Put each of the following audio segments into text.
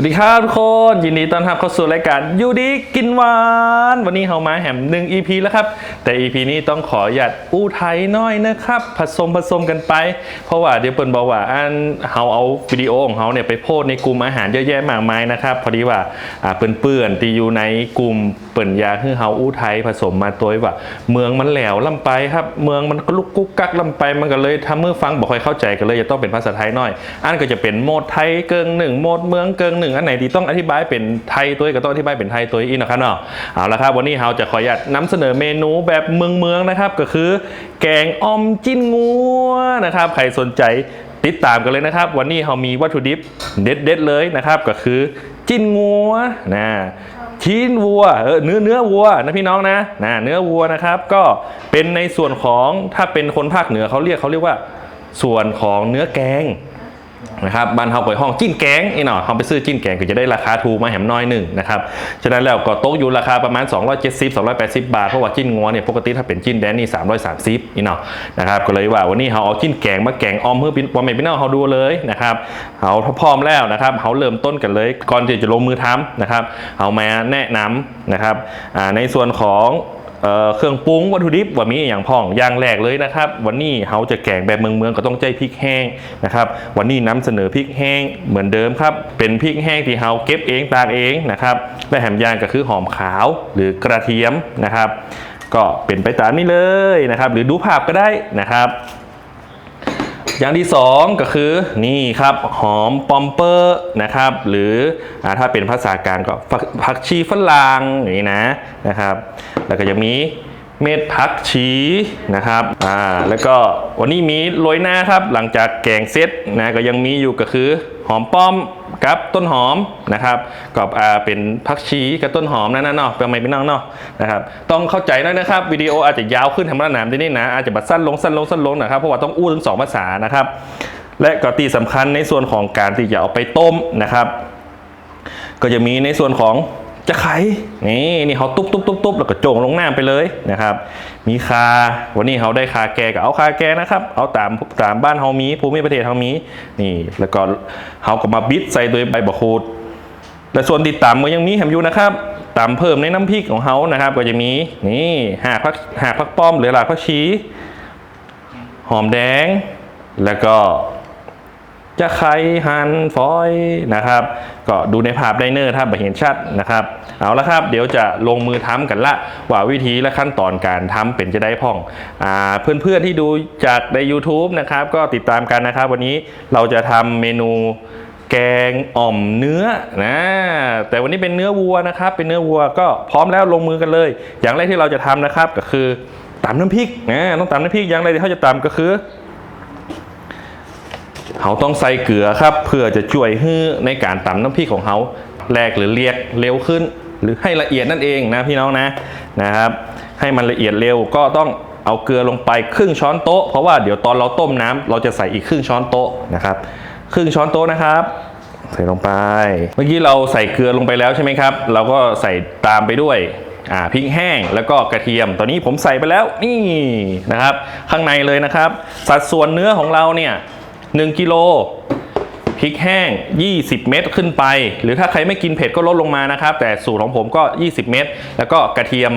วัสดีครับทุกคน ยินดีต้อนรับเข้าสู่รายการยูดีกินหวาน วันนี้เฮามาแหมหนึ่ง EP แล้วครับ แต่ EP นี้ต้องขอหยัดอู้ไทยน้อยนะครับ ผสมผสมกันไป เพราะว่าเดี๋ยวเปิ่นบอกว่าอันเฮาเอาวิดีโอของเฮาเนี่ยไปโพสในกลุ่มอาหารเยอะแยะมากมายนะครับ พอดีว่าอ่าเปื่อนๆที่อยู่ในกลุ่มเปิ่นยาคือเฮาอู้ไทยผสมมาตัวว่า เมืองมันแหลวลำไปครับ เมืองมันก็ลุกกุ๊กกักลำไปมันก็เลยทำเมื่อฟังบอกค่อยเข้าใจกันเลยจะต้องเป็นภาษาไทยน่อย อันก็จะเป็นโหมดไทยเกิงหนึ่งโหมดเมืองเกิงหนึ่งอันไหนที่ต้องอธิบายเป็นไทยตัวเองก็ต้องอธิบายเป็นไทยตัวเองนะครับเนาะเอาละครับวันนี้เราจะขออนุญาตนำเสนอเมนูแบบเมืองเมืองๆนะครับก็คือ แกงออมจิ้นงัวนะครับใครสนใจติดตามกันเลยนะครับ วันนี้เรามีวัตถุดิบเด็ดๆเลยนะครับ ก็คือจิ้นงัวนะชิ้นวัวเออเนื้อเนื้อวัวนะพี่น้องนะนะเนื้อวัวนะครับ ก็เป็นในส่วนของถ้าเป็นคนภาคเหนือเขาเรียกเขาเรียกว่า ส่วนของเนื้อแกง นะครับบ้านเฮาไปห้องจิ้นแกงนี่เนาะเขาไปซื้อจิ้นแกงก็จะได้ราคาถูกมาแหมน้อยหนึ่งนะครับฉะนั้นแล้วก็โต๊ะอยู่ราคาประมาณ 270 280 บาท เพราะว่าจิ้นงัวเนี่ยปกติถ้าเป็นจิ้นแดนนี่330นี่เนาะนะครับก็เลยว่าวันนี้เราเอาจิ้นแกงมาแกงออมเพื่อเป็นปอมเมพี่น้องเขาดูเลยนะครับเอาพร้อมแล้วนะครับเขาเริ่มต้นกันเลยก่อนที่จะลงมือทำนะครับเอามาแนะนำนะครับในส่วนของ เเครื่องปรุงวัตถุดิบว่ามีอย่างพ่องอย่างแรกเลยนะครับ วันนี้เขาจะแกงแบบเมืองเมืองๆก็ต้องใจพริกแห้งนะครับ วันนี้นำเสนอพริกแห้งเหมือนเดิมครับ เป็นพริกแห้งที่เราเก็บเองตากเองนะครับ และแหมยางก็คือหอมขาวหรือกระเทียมนะครับ ก็เป็นไปตามนี้เลยนะครับ หรือดูภาพก็ได้นะครับอย่างที่สองก็คือนี่ครับหอมปอมเปอร์นะครับ หรืออถ้าเป็นภาษากลางก็ผักผักชีฝรั่งอย่างนี้นะนะครับ แล้วก็จะมีเม็ดผักชีนะครับ อ่า แล้วก็วันนี้มีโรยหน้าครับ หลังจากแกงเสร็จนะ ก็ยังมีอยู่ก็คือ หอมป้อมกับต้นหอมนะครับกับอ่าเป็นผักชีกับต้นหอมนั่นน่ะเนาะเป็นไม่เป็นน้องเนาะนะครับ ต้องเข้าใจด้วยนะครับ วิดีโออาจจะยาวขึ้นทำหน้าหนามได้นี่นะ อาจจะบัดสั้นลงสั้นลงสั้นลงนะครับ เพราะว่าต้องอู้ถึงสองภาษานะครับ และก็ตีสำคัญในส่วนของการที่จะเอาไปต้มนะครับ ก็จะมีในส่วนของ จะไขนี่นี่เขาตุ๊บตุ๊บตุ๊บตุ๊บแล้วก็โจงลงน้ำไปเลยนะครับ มีคา วันนี้เขาได้คาแกก็เอาคาแกนะครับ เอาตามตามบ้านเฮามีภูมิประเทศเฮามีนี่ แล้วก็เขาก็มาบิดใส่โดยใบบะคูดและส่วนติดตามก็ยังมีแฮมอยู่นะครับตามเพิ่มในน้ำพริกของเขานะครับ ก็จะมีนี่หากพักหากพักป้อมหรือหลากพักชี หอมแดงแล้วก็ จะไข่หันฟอยนะครับ ก็ดูในภาพไดเนอร์ถ้าเห็นชัดนะครับ เอาละครับเดี๋ยวจะลงมือทำกันละว่าวิธีและขั้นตอนการทำเป็นจะได้พ่องอาเพื่อนๆที่ดูจากใน YouTube นะครับ ก็ติดตามกันนะครับ วันนี้เราจะทำเมนูแกงอ่อมเนื้อนะแต่วันนี้เป็นเนื้อวัวนะครับ เป็นเนื้อวัวก็พร้อมแล้วลงมือกันเลย อย่างแรกที่เราจะทำนะครับก็คือตำน้ำพริกนะต้องตำน้ำพริกอย่างแรกที่เขาจะตำก็คือ เขาต้องใส่เกลือครับ เพื่อจะช่วยให้ในการตำน้ำพริกของเขาแหลกหรือเรียกเร็วขึ้น หรือให้ละเอียดนั่นเองนะพี่น้องนะนะครับ ให้มันละเอียดเร็วก็ต้องเอาเกลือลงไปครึ่งช้อนโต๊ะเพราะว่าเดี๋ยวตอนเราต้มน้ำเราจะใส่อีกครึ่งช้อนโต๊ะนะครับ ครึ่งช้อนโต๊ะนะครับ ใส่ลงไป เมื่อกี้เราใส่เกลือลงไปแล้วใช่ไหมครับ เราก็ใส่ตามไปด้วยอ่าพริกแห้งแล้วก็กระเทียม ตอนนี้ผมใส่ไปแล้วนี่นะครับ ข้างในเลยนะครับ สัดส่วนเนื้อของเราเนี่ย 1กิโลพริกแห้ง 20 เม็ดขึ้นไป หรือถ้าใครไม่กินเผ็ดก็ลดลงมานะครับ แต่สูตรของผมก็ 20 เม็ดแล้วก็กระเทียม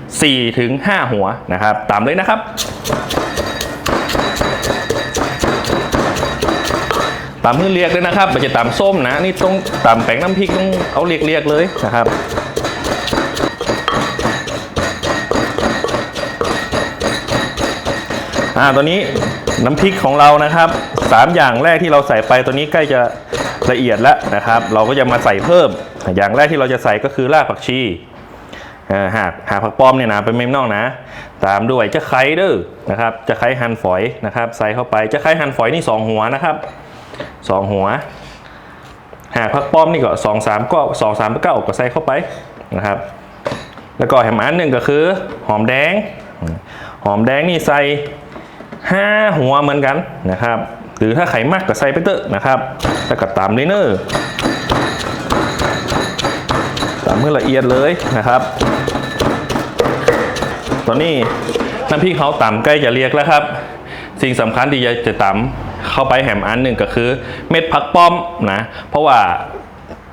4 ถึง 5 หัวนะครับ ตามเลยนะครับ ตามมือเรียกเลยนะครับไม่ใช่ตามส้มนะ นี่ต้องตามแป้งน้ำพริกต้องเอาเรียกเรียกๆเลยนะครับอ่าตัวนี้น้ำพริกของเรานะครับ สามอย่างแรกที่เราใส่ไปตัวนี้ใกล้จะละเอียดแล้วนะครับ เราก็จะมาใส่เพิ่ม อย่างแรกที่เราจะใส่ก็คือรากผักชีหากหากผักป้อมเนี่ยนะเป็นเมมนอกนะ ตามด้วยจะไคร้ด้อนะครับจะไคร้หั่นฝอยนะครับ ใส่เข้าไปจะไคร้หั่นฝอยนี่สองหัวนะครับสองหัว หากผักป้อมนี่ก็สองสามก็สองสามก็ก็ใส่เข้าไปนะครับ แล้วก็แหมอันหนึ่งก็คือหอมแดง หอมแดงนี่ใส่ห้าหัวเหมือนกันนะครับ หรือถ้าไขมากก็ใส่ไปเตอะนะครับ แล้วก็ตามด้วยเนอร์ตามเมื่อละเอียดเลยนะครับ ตอนนี้น้ำพริกเขาต่ำใกล้จะเรียกแล้วครับ สิ่งสำคัญที่จะต่ำเข้าไปแหมอันหนึ่งก็คือ เม็ดผักป้อมนะ เพราะว่า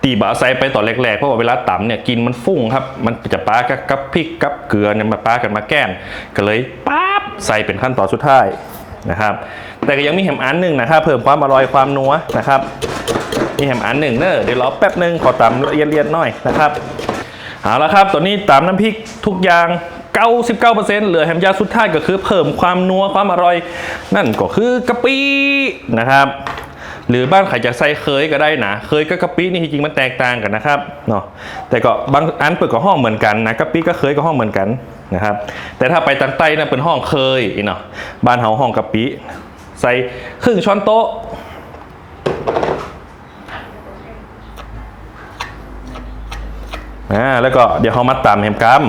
ตีบะใส่ไปต่อแรกๆเพราะว่าเวลาตำเนี่ยกินมันฟุ้งครับ มันจะป้ากับพริกกับเกลือเนี่ยมาป้ากันมาแกล้มก็เลยปั๊บใส่เป็นขั้นตอนสุดท้าย นะครับ แต่ก็ยังมีแฮมอันหนึ่งนะครับเพิ่มความอร่อยความนัวนะครับ มีแฮมอันหนึ่งเนอะเดี๋ยวรอแป๊บหนึ่งขอตำละเอียดๆหน่อยนะครับเอาละครับตัวนี้ตำน้ำพริกทุกอย่าง99%เหลือแฮมยาสุดท้ายก็คือเพิ่มความนัวความอร่อย นั่นก็คือกะปินะครับ หรือบ้านใครจะใส่เคยก็ได้นะเคยกับกะปินี่จริงๆมันแตกต่างกันนะครับเนาะแต่ก็บางอันเปิดก็ห้องเหมือนกันนะกะปิก็เคยก็ห้องเหมือนกัน นะครับ แต่ถ้าไปทางใต้นะเป็นห้องเคยอีเนาะบ้านเฮาห้องกะปิใส่ครึ่งช้อนโต๊ะอ่าแล้วก็เดี๋ยวเขามาตำแฮมกัม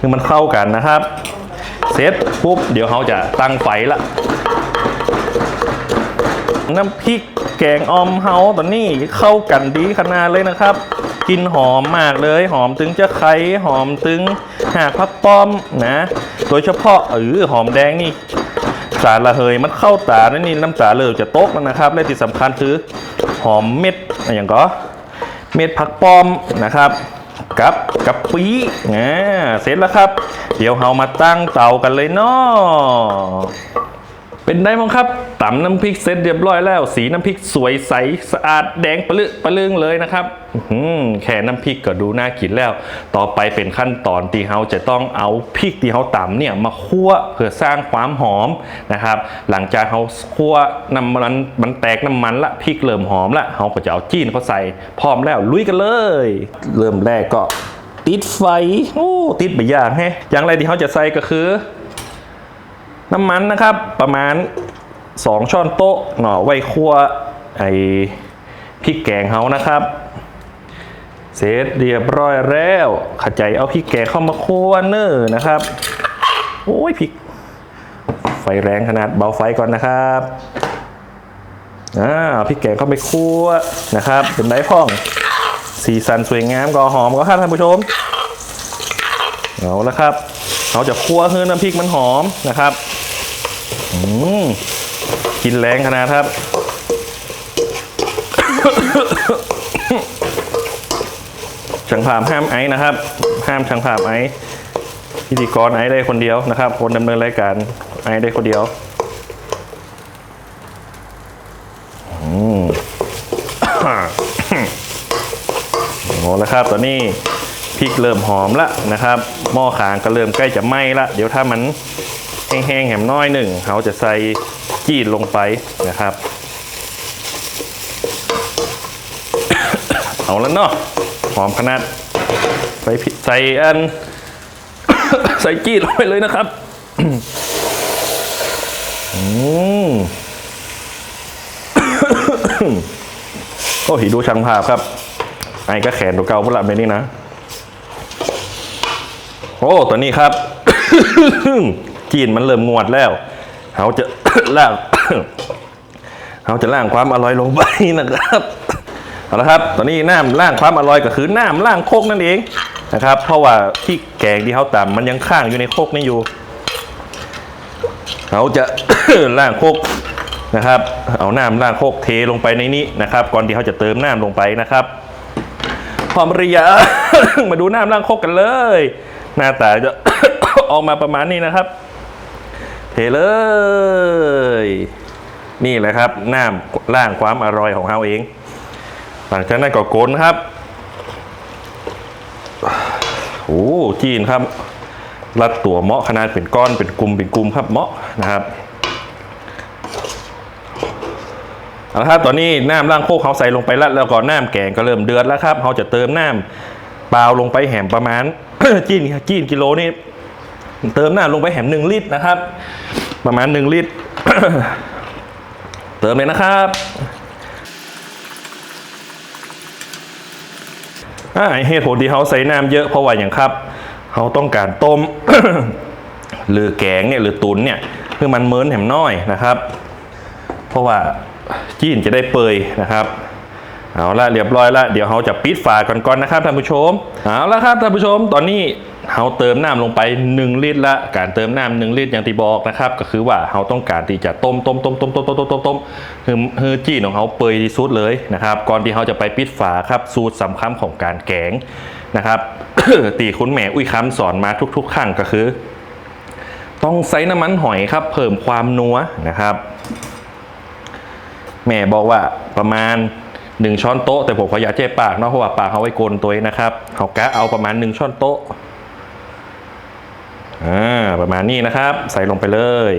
คือมันเข้ากันนะครับ เสร็จปุ๊บ เดี๋ยวเขาจะตั้งไฟละน้ำพริกแกงออมเฮาตอนนี้เข้ากันดีขนาดเลยนะครับ กลินหอมมากเลย หอมถึงจะไข่หอมถึงหากพักป้อมนะ โดยเฉพาะเออหอมแดงนี่สารละเหยมันเข้าตาแล้วนี่น้ำตาเริ่จะตกแล้วนะครับและที่สำคัญคือหอมเม็ดอะไรอย่างก็เม็ดผักป้อมนะครับกับกับปีอ่าเสร็จแล้วครับ เดี๋ยวเรามาตั้งเตากันเลยเนาะ เป็นได้มั้งครับตำน้ำพริกเสร็จเรียบร้อยแล้ว สีน้ำพริกสวยใสสะอาดแดงปะลึปะลึงเลยนะครับอืแค่น้ำพริกก็ดูน่ากินแล้ว ต่อไปเป็นขั้นตอนที่เราจะต้องเอาพริกที่เราตำเนี่ยมาคั่วเพื่อสร้างความหอมนะครับ หลังจากเราคั่วน้ำมันมันแตกน้ำมันละพริกเริ่มหอมละเราก็จะเอาจีนเขาใส่พร้อมแล้วลุยกันเลย เริ่มแรกก็ติดไฟโอ้ติดไปอย่างแฮะอย่างไรที่เขาจะใส่ก็คือ น้ำมันนะครับประมาณ 2 ช้อนโต๊ะหน่อไว้คั่วไอ้พริกแกงเขานะครับ เสร็จเรียบร้อยแล้วขจายเอาพริกแกงเข้ามาคั่วเนอร์นะครับโอ้ยพริก ไฟแรงขนาดเบาไฟก่อนนะครับอ่าเอาพริกแกงเข้าไปคั่วนะครับเป็นไดพ่องสีสันสวยงามก็หอมก็ครับท่านผู้ชมเอาละครับ เราจะคั่วให้น้ำพริกมันหอมนะครับ กินแรงขนาดครับ ช่างภาพห้ามไอ้นะครับ ห้ามช่างภาพไอ้พิธีกรไอ้ได้คนเดียวนะครับ คนดำเนินรายการไอ้ได้คนเดียวอืมโอ้แล้วครับ ตอนนี้พริกเริ่มหอมละนะครับ หม้อขางก็เริ่มใกล้จะไหม้ละ เดี๋ยวถ้ามัน แห้งๆแหมน้อยหนึ่งเราจะใส่จีนลงไปนะครับ เอาแล้วเนาะหอมขนาดใส่ใส่อัน ใส่จีนลงไปเลยนะครับอืมโอ้โหดูช่างภาพครับ ไอ้ก็แขนตัวเก่าพุ่นละไปนี่นะ โอ้ ตัวนี้ครับ จีนมันเริ่มงวดแล้วเขาจะล่างเขาจะล่างความอร่อยลงไปนะครับเอาละครับ ตอนนี้น้ำล่างความอร่อยก็คือน้ำล่างโคกนั่นเองนะครับ เพราะว่าที่แกงที่เขาตำมันยังข้างอยู่ในโคกนี่อยู่เขาจะล่างโคกนะครับ เอาน้ำล่างโคกเทลงไปในนี้นะครับ ก่อนที่เขาจะเติมน้ำลงไปนะครับพร้อมหรือยังมาดูน้ำล่างโคกกันเลย หน้าตาจะออกมาประมาณนี้นะครับ เทเลย นี่แหละครับน้ำล่างความอร่อยของเราเอง หลังจากนั้นก็โกนครับโอ้จีนครับ รัดตัวเหมาะขนาดเป็นก้อนเป็นกลุ่มเป็นกลุ่มครับเหมาะนะครับเอาละครับตอนนี้น้ำล่างโคกเขาใส่ลงไปแล้วแล้วก็น้ำแกงก็เริ่มเดือดแล้วครับเขาจะเติมน้ำเปล่าลงไปแหมประมาณ จีนจีนกิโลนี่ เติมน้ำลงไปแหมหนึ่งลิตรนะครับ ประมาณหนึ่งลิตร เติมเลยนะครับอ่าเหตุผลที่เขาใส่น้ำเยอะเพราะว่าอย่างครับเขาต้องการต้ม หรือแกงเนี่ยหรือตุนเนี่ยเพื่อมันเมินแหมน้อยนะครับ เพราะว่าจีนจะได้เปยนะครับเอาละเรียบร้อยละเดี๋ยวเราจะปิดฝาก่อนก่อนนะครับท่านผู้ชมเอาละครับท่านผู้ชมตอนนี้ เราเติมน้ำลงไป 1 ลิตรละ การเติมน้ำหนึ่งลิตรอย่างที่บอกนะครับ ก็คือว่าเราต้องการที่จะต้มต้มต้มต้มต้มต้มต้มต้มต้มคือคือจีนของเขาเปื่อยที่สุดเลยนะครับ ก่อนที่เขาจะไปปิดฝาครับ สูตรสำคัญของการแกงนะครับตีคุณแม่อุ้ยคำสอนมาทุก ๆ ครั้งก็คือ ต้องใส่น้ำมันหอยครับ เพิ่มความนัวนะครับ แม่บอกว่าประมาณ1ช้อนโต๊ะแต่ผมขออย่าเจ๊ปากเนาะเพราะว่าปากเขาไว้โกนตัวนะครับเขากะเอาประมาณ1ช้อนโต๊ะ อ่าประมาณนี้นะครับ ใส่ลงไปเลย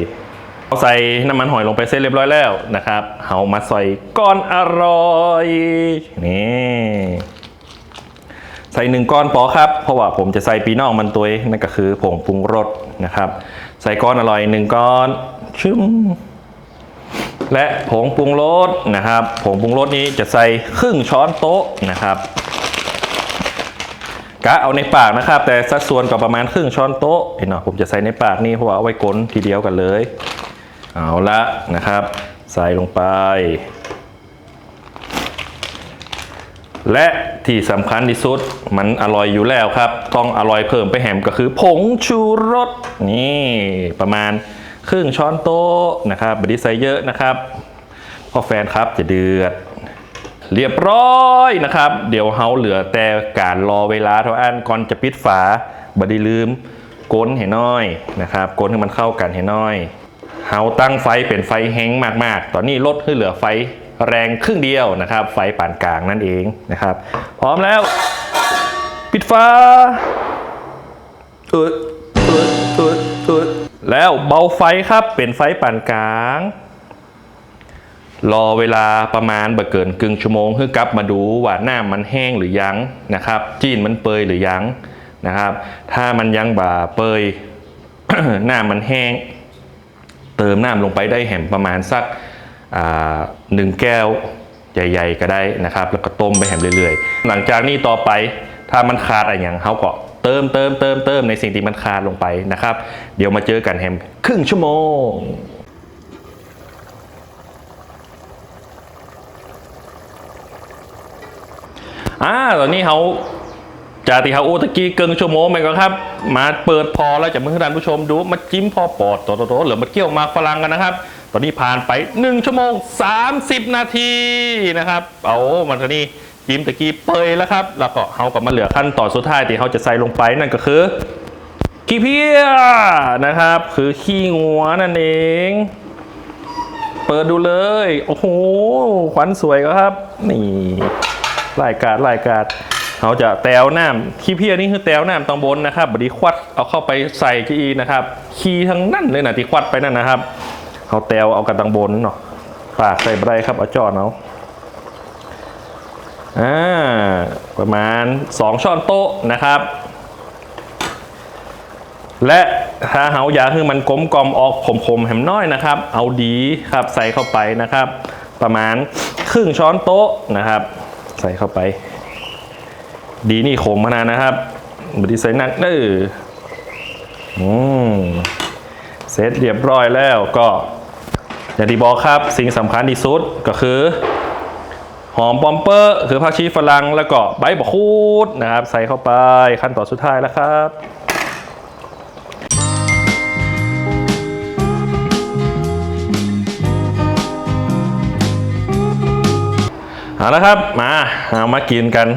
เอาใส่น้ำมันหอยลงไปเสร็จเรียบร้อยแล้วนะครับเอามาใส่ก้อนอร่อยนี่ใส่หนึ่งก้อนพอครับ เพราะว่าผมจะใส่ปีนอกมันตัวนั่นก็คือผงปรุงรสนะครับ ใส่ก้อนอร่อยหนึ่งก้อนชึ้มและผงปรุงรสนะครับ ผงปรุงรสนี้จะใส่ครึ่งช้อนโต๊ะนะครับ กะเอาในปากนะครับ แต่สัดส่วนก็ประมาณครึ่งช้อนโต๊ะเห็นเนาะผมจะใส่ในปากนี่เพราะว่าเอาไว้ก้นทีเดียวกันเลย เอาละนะครับ ใส่ลงไป และที่สำคัญที่สุดมันอร่อยอยู่แล้วครับ ต้องอร่อยเพิ่มไปแหมก็คือผงชูรสนี่ประมาณครึ่งช้อนโต๊ะนะครับบไดีใส่เยอะนะครับเพอแฟนครับจะเดือด เรียบร้อยนะครับ เดี๋ยวเฮาเหลือแต่การรอเวลาเท่าอันก่อนจะปิดฝาบไดีลืมก้นให้น้อยนะครับก้นให้มันเข้ากันให้น้อยเฮาตั้งไฟเป็นไฟแห้งมากๆ ตอนนี้ลดให้เหลือไฟแรงครึ่งเดียวนะครับ ไฟปานกลางนั่นเองนะครับ พร้อมแล้ว ปิดฟ้าเออเออเออเออแล้วเบาไฟครับเป็นไฟปานกลาง รอเวลาประมาณบ่เกินกึ่งชั่วโมงเพื่อกลับมาดูว่าหน้ามันแห้งหรือยังนะครับจีนมันเปยหรือยังนะครับ ถ้ามันยังบ่าเปยหน้ามันแห้ง เติมน้ำลงไปได้แหมประมาณสักหนึ่งแก้วใหญ่ ๆ ก็ได้นะครับ แล้วก็ต้มไปแหมเรื่อยๆ หลังจากนี้ต่อไปถ้ามันขาดอะไรอย่างเขาก็เติมเติมเติมเติมในสิ่งที่มันขาดลงไปนะครับ เดี๋ยวมาเจอกันแฮมครึ่งชั่วโมง อ่าตอนนี้เขาจากที่เขาโอตะกี้เกินชั่วโมงไปก็ครับ มาเปิดพอแล้วจะมือท่านผู้ชมดูมาจิ้มพอปอดโตโตๆหรือมาเกี่ยวมาฝรั่งกันนะครับ ตอนนี้ผ่านไป 1 ชั่วโมง 30 นาทีนะครับ เอามันตอนนี้จิ้มตะกี้เปยแล้วครับ แล้วก็เขาก็มาเหลือขั้นตอนสุดท้ายที่เขาจะใส่ลงไปนั่นก็คือขี้เพี้ยนะครับ คือขี้งัวนั่นเอง เปิดดูเลย โอ้โหขวัญสวยก็ครับ นี่ รายการรายการเขาจะแตวน้ำขี้เพี้ยนี่คือแตวน้ำตรงบนนะครับบดีควัดเอาเข้าไปใส่จีนะครับ ขี้ทั้งนั่นเลยนะที่ควัดไปนั่นนะครับเขาแตวเอากันตังบนเนาะฝากใส่ไรครับเอาจอดเอาะอ่าประมาณ 2 ช้อนโต๊ะนะครับ และถ้าเฮาอยากให้มันกลมกลมออกขมๆแหมน้อยนะครับ เอาดีครับใส่เข้าไปนะครับ ประมาณครึ่งช้อนโต๊ะนะครับ ใส่เข้าไป ดีนี่โขมมานานนะครับบดีใส่นักเด้ออืมเสร็จเรียบร้อยแล้วก็อย่างที่บอกครับสิ่งสำคัญที่สุดก็คือหอมปอมเปอร์คือผักชีฝรั่งแล้วก็ใบบะคูดนะครับ ใส่เข้าไปขั้นตอนสุดท้ายแล้วครับ เอาละครับมาเอามากินกัน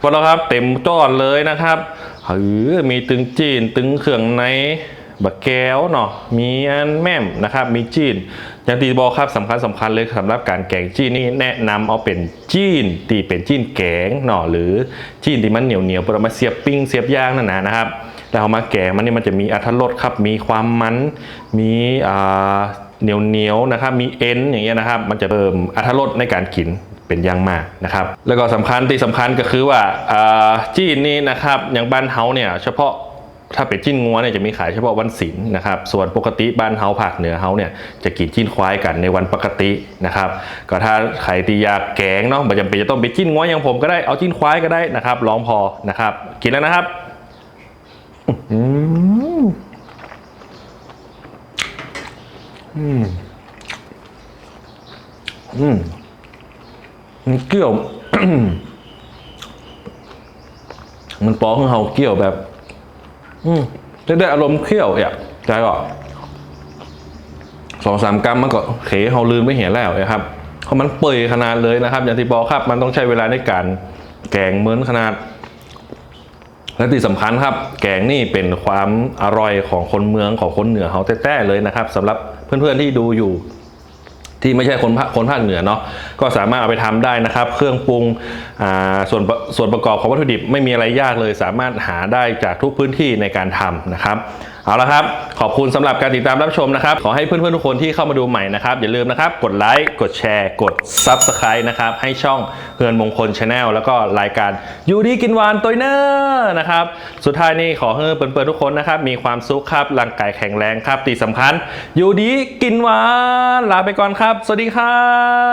พวกเราครับเต็มจอนเลยนะครับเฮ้ยมีตึงจีนตึงเครื่องในบะแก้วเนาะมีอันแม่มนะครับ มีจีนอย่างที่บอกครับสำคัญสำคัญเลยสำหรับการแกงจีนนี่แนะนำเอาเป็นจีนที่เป็นจีนแกงเนาะหรือจีนที่มันเหนียวเหนียวๆเรามาเสียบปิ้งเสียบย่างนั่นนะนะครับแล้วเอามาแกงมันนี่มันจะมีอรรถรสครับมีความมันมีอ่าเหนียวเหนียวนะครับมีเอ็นอย่างเงี้ยนะครับ มันจะเพิ่มอรรถรสในการกิน เป็นอย่างมากนะครับ แล้วก็สำคัญที่สำคัญก็คือว่าจีนนี่นะครับอย่างบ้านเฮาเนี่ยเฉพาะถ้าเป็นจิ้นงัวเนี่ยจะมีขายเฉพาะวันศีลนะครับ ส่วนปกติบ้านเฮาภาคเหนือเฮาเนี่ยจะกินจิ้นควายกันในวันปกตินะครับ ก็ถ้าใครที่อยากแกงเนาะไม่จำเป็นจะต้องไปจิ้นงัวอย่างผมก็ได้เอาจิ้นควายก็ได้นะครับลองพอนะครับ กินแล้วนะครับอืมอืมมั นเกี่ยว มันปอของเขาเกี่ยวแบบ อืมได้ได้อารมณ์เคี่ยวอะใจก็สองสามกรัมมันก็เขเฮาลืมไม่เห็นแล้วนะครับเพราะมันเปื่อยขนาดเลยนะครับ อย่างที่บอกครับ มันต้องใช้เวลาในการแกงเหมือนขนาด และที่สำคัญครับ แกงนี่เป็นความอร่อยของคนเมืองของคนเหนือเขาแต้ๆเลยนะครับสำหรับเพื่อนๆที่ดูอยู่ ที่ไม่ใช่คนคนภาคเหนือเนาะก็สามารถเอาไปทำได้นะครับ เครื่องปรุงส่วนประส่วนประกอบของวัตถุดิบไม่มีอะไรยากเลย สามารถหาได้จากทุกพื้นที่ในการทำนะครับเอาละครับ ขอบคุณสำหรับการติดตามรับชมนะครับ ขอให้เพื่อนๆทุกคนที่เข้ามาดูใหม่นะครับ อย่าลืมนะครับ กดไลค์ กดแชร์ กด Subscribe นะครับ ให้ช่องเฮือนมงคลชาแนลแล้วก็รายการยูดีกินหวานตัวเนอร์นะครับ สุดท้ายนี้ขอให้เพื่อนๆทุกคนนะครับ มีความสุขครับร่างกายแข็งแรงครับตีสำคัญยูดีกินหวานลาไปก่อนครับ สวัสดีครับ